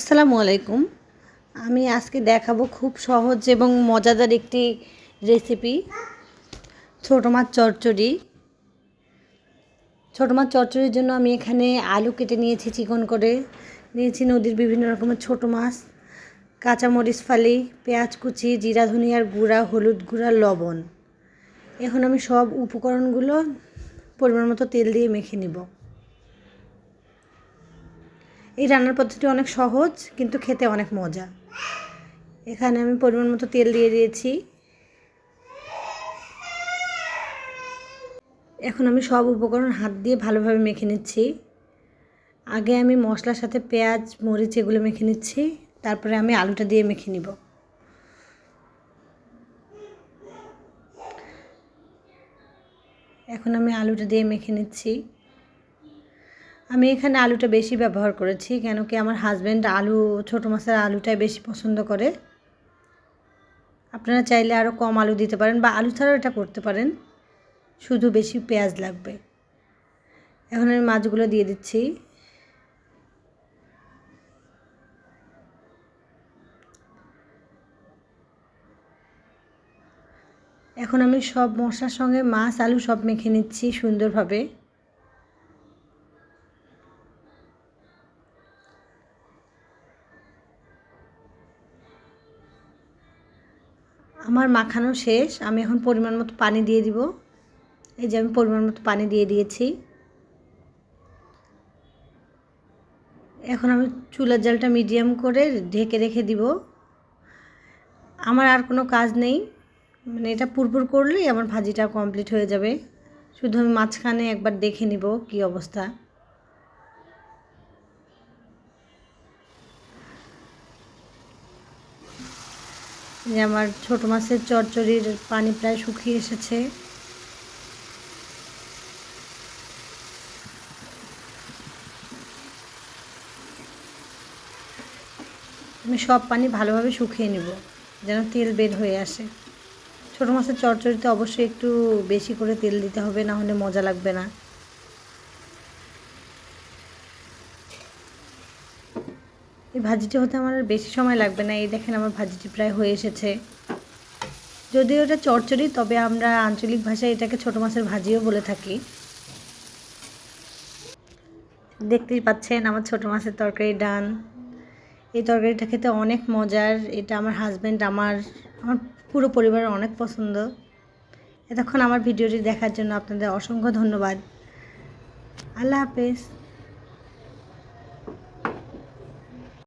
আসসালামু আলাইকুম। আমি আজকে দেখাবো খুব সহজ এবং মজাদার একটি রেসিপি ছোটো মাছ চচ্চড়ি। ছোটো মাছ চচ্চড়ির জন্য আমি এখানে আলু কেটে নিয়েছি চিকন করে। নিয়েছি নদীর বিভিন্ন রকমের ছোটো মাছ, কাঁচামরিচ ফালি, পেঁয়াজ কুচি, জিরা ধনিয়ার গুঁড়া, হলুদ গুঁড়া, লবণ। এখন আমি সব উপকরণগুলো পরিমাণ মতো তেল দিয়ে মেখে নিব। এই রান্নার পদ্ধতি অনেক সহজ, কিন্তু খেতে অনেক মজা। এখানে আমি পরিমাণ মতো তেল দিয়ে দিয়েছি। এখন আমি সব উপকরণ হাত দিয়ে ভালোভাবে মেখে নিচ্ছি। আগে আমি মশলার সাথে পেঁয়াজ, মরিচ এগুলো মেখে নিচ্ছি। তারপরে আমি আলুটা দিয়ে মেখে নিব। এখন আমি আলুটা দিয়ে মেখে নিচ্ছি। আমি এখানে আলুটা বেশি ব্যবহার করেছি কেন কি আমার হাজব্যান্ড আলু, ছোটো মাছের আলুটাই বেশি পছন্দ করে। আপনারা চাইলে আরও কম আলু দিতে পারেন বা আলু ছাড়াও এটা করতে পারেন। শুধু বেশি পেঁয়াজ লাগবে। এখন আমি মাছগুলো দিয়ে দিচ্ছি। এখন আমি সব মশলার সঙ্গে মাছ, আলু সব মেখে নিচ্ছি সুন্দরভাবে। আমার মাখানো শেষ। আমি এখন পরিমাণ মতো পানি দিয়ে দিব। এই যে আমি পরিমাণ মতো পানি দিয়ে দিয়েছি। এখন আমি চুলার জালটা মিডিয়াম করে ঢেকে রেখে দিব। আমার আর কোনো কাজ নেই। মানে এটা পুরপুর করলেই আমার ভাজিটা কমপ্লিট হয়ে যাবে। শুধু আমি মাঝখানে একবার দেখে নিব কি অবস্থা। যে আমার ছোটো মাছের চচ্চড়ির পানি প্রায় শুকিয়ে এসেছে। আমি সব পানি ভালোভাবে শুকিয়ে নেব, যেন তেল বের হয়ে আসে। ছোটো মাছের চচ্চড়িতে অবশ্যই একটু বেশি করে তেল দিতে হবে, না হলে মজা লাগবে না। এই ভাজিটি হতে আমার আর বেশি সময় লাগবে না। এই দেখেন আমার ভাজিটি প্রায় হয়ে এসেছে। যদিও এটা চচ্চড়ি, তবে আমরা আঞ্চলিক ভাষায় এটাকে ছোটো মাছের ভাজিও বলে থাকি। দেখতেই পাচ্ছেন আমার ছোটো মাছের তরকারি ডান। এই তরকারিটা খেতে অনেক মজার। এটা আমার হাজব্যান্ড আমার আমার পুরো পরিবারের অনেক পছন্দ। এতক্ষণ আমার ভিডিওটি দেখার জন্য আপনাদের অসংখ্য ধন্যবাদ। আল্লাহ হাফেজ।